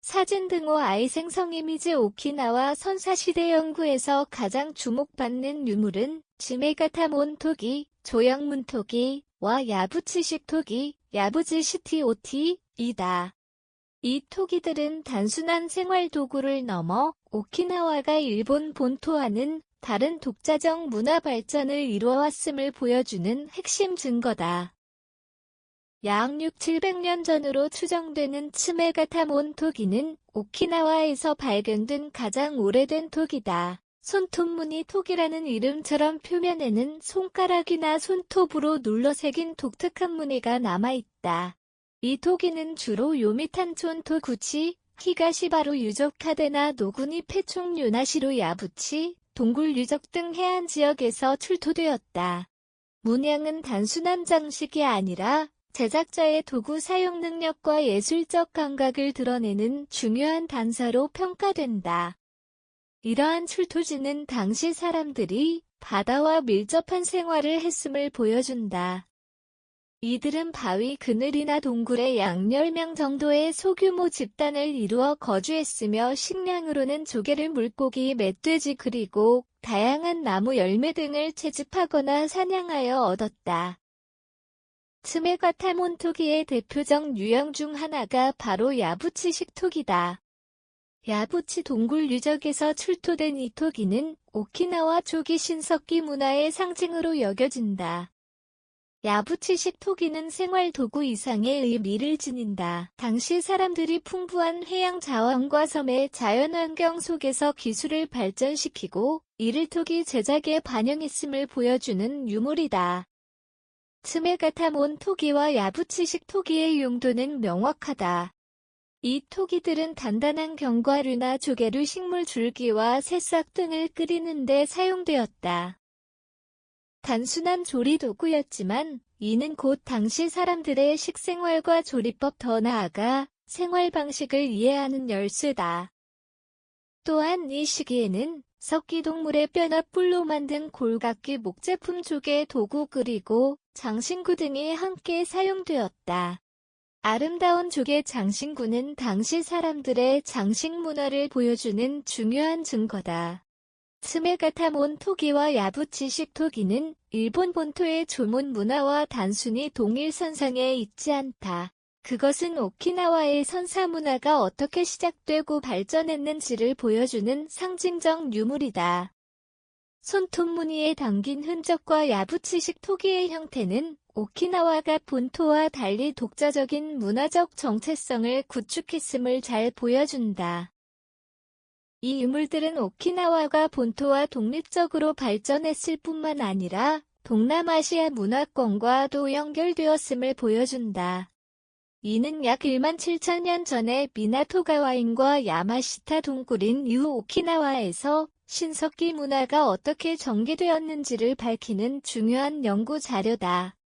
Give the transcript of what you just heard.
사진 등호 아이 생성 이미지 오키나와 선사시대 연구에서 가장 주목받는 유물은 지메가타몬 토기, 조형문 토기와 야부치식 토기, 야부지시티 오티이다. 이 토기들은 단순한 생활 도구를 넘어 오키나와가 일본 본토와는 다른 독자적 문화 발전을 이루어왔음을 보여주는 핵심 증거다. 약 6, 700년 전으로 추정되는 츠메가타몬 토기는 오키나와에서 발견된 가장 오래된 토기다. 손톱무늬 토기라는 이름처럼 표면에는 손가락이나 손톱으로 눌러 새긴 독특한 무늬가 남아있다. 이 토기는 주로 요미탄촌 토구치, 히가시바루 유적 카데나 노구니 페총 유나시로 야부치, 동굴 유적 등 해안 지역에서 출토되었다. 문양은 단순한 장식이 아니라 제작자의 도구 사용 능력과 예술적 감각을 드러내는 중요한 단서로 평가된다. 이러한 출토지는 당시 사람들이 바다와 밀접한 생활을 했음을 보여준다. 이들은 바위 그늘이나 동굴에 약 10명 정도의 소규모 집단을 이루어 거주했으며 식량으로는 조개를 물고기, 멧돼지 그리고 다양한 나무 열매 등을 채집하거나 사냥하여 얻었다. 츠메가 타몬 토기의 대표적 유형 중 하나가 바로 야부치 식 토기다. 야부치 동굴 유적에서 출토된 이 토기는 오키나와 조기 신석기 문화의 상징으로 여겨진다. 야부치식 토기는 생활 도구 이상의 의미를 지닌다. 당시 사람들이 풍부한 해양 자원과 섬의 자연환경 속에서 기술을 발전시키고 이를 토기 제작에 반영했음을 보여주는 유물이다. 츠메가타몬 토기와 야부치식 토기의 용도는 명확하다. 이 토기들은 단단한 견과류나 조개류 식물 줄기와 새싹 등을 끓이는 데 사용되었다. 단순한 조리 도구였지만 이는 곧 당시 사람들의 식생활과 조리법 더 나아가 생활 방식을 이해하는 열쇠다. 또한 이 시기에는 석기동물의 뼈나 뿔로 만든 골각기 목제품 조개 도구 그리고 장신구 등이 함께 사용되었다. 아름다운 조개 장신구는 당시 사람들의 장식 문화를 보여주는 중요한 증거다. 스메가타몬 토기와 야부치식 토기는 일본 본토의 조문 문화와 단순히 동일 선상에 있지 않다. 그것은 오키나와의 선사 문화가 어떻게 시작되고 발전했는지를 보여주는 상징적 유물이다. 손톱 무늬에 담긴 흔적과 야부치식 토기의 형태는 오키나와가 본토와 달리 독자적인 문화적 정체성을 구축했음을 잘 보여준다. 이 유물들은 오키나와가 본토와 독립적으로 발전했을 뿐만 아니라 동남아시아 문화권과도 연결되었음을 보여준다. 이는 약 1만 7천년 전에 미나토가와인과 야마시타 동굴인 이후 오키나와에서 신석기 문화가 어떻게 전개되었는지를 밝히는 중요한 연구 자료다.